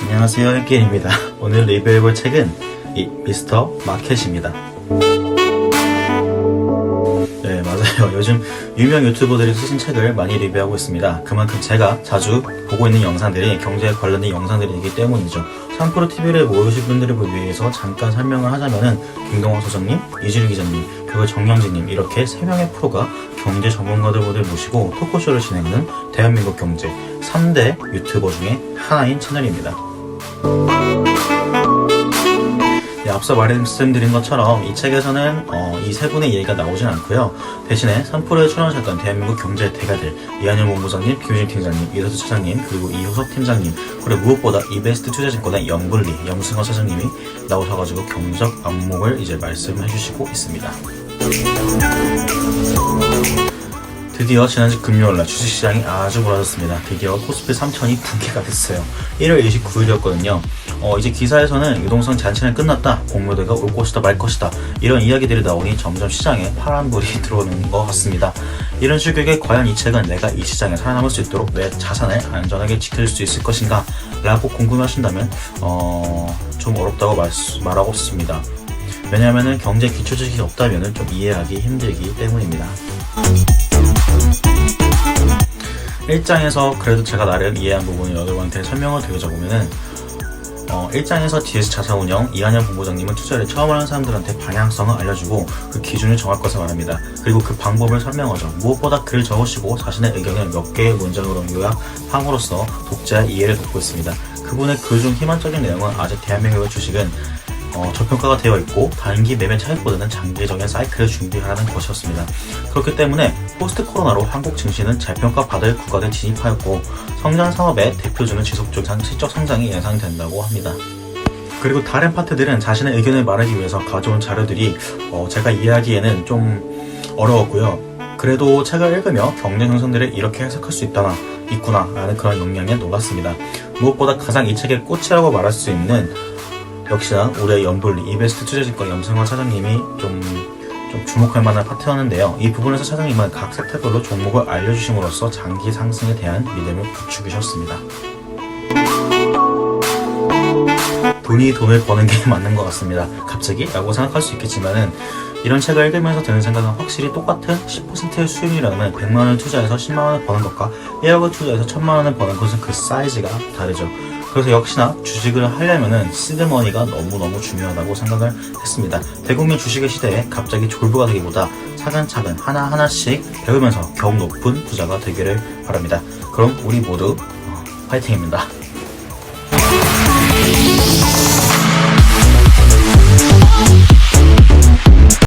안녕하세요 헬기입니다. 오늘 리뷰해볼 책은 이 미스터 마켓입니다 네 맞아요. 요즘 유명 유튜버들이 쓰신 책을 많이 리뷰하고 있습니다. 그만큼 제가 자주 보고 있는 영상들이 경제에 관련된 영상들이기 때문이죠. 3프로 TV를 모르실 분들을 위해서 잠깐 설명을 하자면은 김동원 소장님, 이주리 기자님, 그리고 정영진님 이렇게 3명의 프로가 경제 전문가들을 모시고 토크쇼를 진행하는 대한민국 경제 3대 유튜버 중에 하나인 채널입니다. 네, 앞서 말씀드린 것처럼 이 책에서는 어, 이세 분의 얘기가 나오진 않고요. 대신에 3프로에 출연하셨던 대한민국 경제 대가들 이한열 본부장님, 김유진 팀장님, 이러수 차장님, 그리고 이효석 팀장님, 그리고 무엇보다 이베스트 투자증권의 영블리, 염승호 차장님이 나오셔가지고 경적 안목을 이제 말씀해 주시고 있습니다. 드디어 지난주 금요일날 주식시장이 아주 몰아졌습니다. 드디어 코스피 3000이 붕괴가 됐어요. 1월 29일이었거든요. 어, 이제 기사에서는 유동성 잔치는 끝났다. 공모대가 올 것이다 말 것이다. 이런 이야기들이 나오니 점점 시장에 파란불이 들어오는 것 같습니다. 이런 시국에 과연 이 책은 내가 이 시장에 살아남을 수 있도록 내 자산을 안전하게 지켜줄 수 있을 것인가? 라고 궁금하신다면 어, 좀 어렵다고 말, 말하고 싶습니다. 왜냐하면 경제 기초 지식이 없다면 좀 이해하기 힘들기 때문입니다. 1장에서 그래도 제가 나름 이해한 부분을 여러분한테 설명을 드리자 보면은 어, 1장에서 DS 자산운영 이한현 본부장님은 투자를 처음 하는 사람들한테 방향성을 알려주고 그 기준을 정할 것을 말합니다. 그리고 그 방법을 설명하죠. 무엇보다 글을 적으시고 자신의 의견을 몇 개의 문장으로 요약함으로써 독자의 이해를 돕고 있습니다. 그분의 글중 희망적인 내용은 아직 대한민국의 주식은 어, 저평가가 되어 있고 단기 매매 차익보다는 장기적인 사이클을 준비하는 것이었습니다. 그렇기 때문에 포스트 코로나로 한국 증시는 재평가 받을 구간에 진입하였고 성장 사업의 대표주는 지속적인 실적 성장이 예상된다고 합니다. 그리고 다른 파트들은 자신의 의견을 말하기 위해서 가져온 자료들이 어, 제가 이해하기에는 좀 어려웠고요. 그래도 책을 읽으며 경제 형성들을 이렇게 해석할 수 있다나 있구나 라는 그런 영향에 놀랐습니다. 무엇보다 가장 이 책의 꽃이라고 말할 수 있는 역시나 올해 연불리 이베스트 투자증권 염승환 사장님이 좀, 좀 주목할 만한 파트였는데요. 이 부분에서 사장님은 각 섹터별로 종목을 알려주심으로써 장기 상승에 대한 믿음을 부추기셨습니다. 돈이 돈을 버는 게 맞는 것 같습니다. 갑자기? 라고 생각할 수 있겠지만은 이런 책을 읽으면서 드는 생각은 확실히 똑같은 10%의 수익이라면 100만원을 투자해서 10만원을 버는 것과 1억을 투자해서 1000만원을 버는 것은 그 사이즈가 다르죠. 그래서 역시나 주식을 하려면은 시드머니가 너무너무 중요하다고 생각을 했습니다. 대국민 주식의 시대에 갑자기 졸부가 되기보다 차근차근 하나하나씩 배우면서 겨우 높은 부자가 되기를 바랍니다. 그럼 우리 모두 어, 파이팅입니다.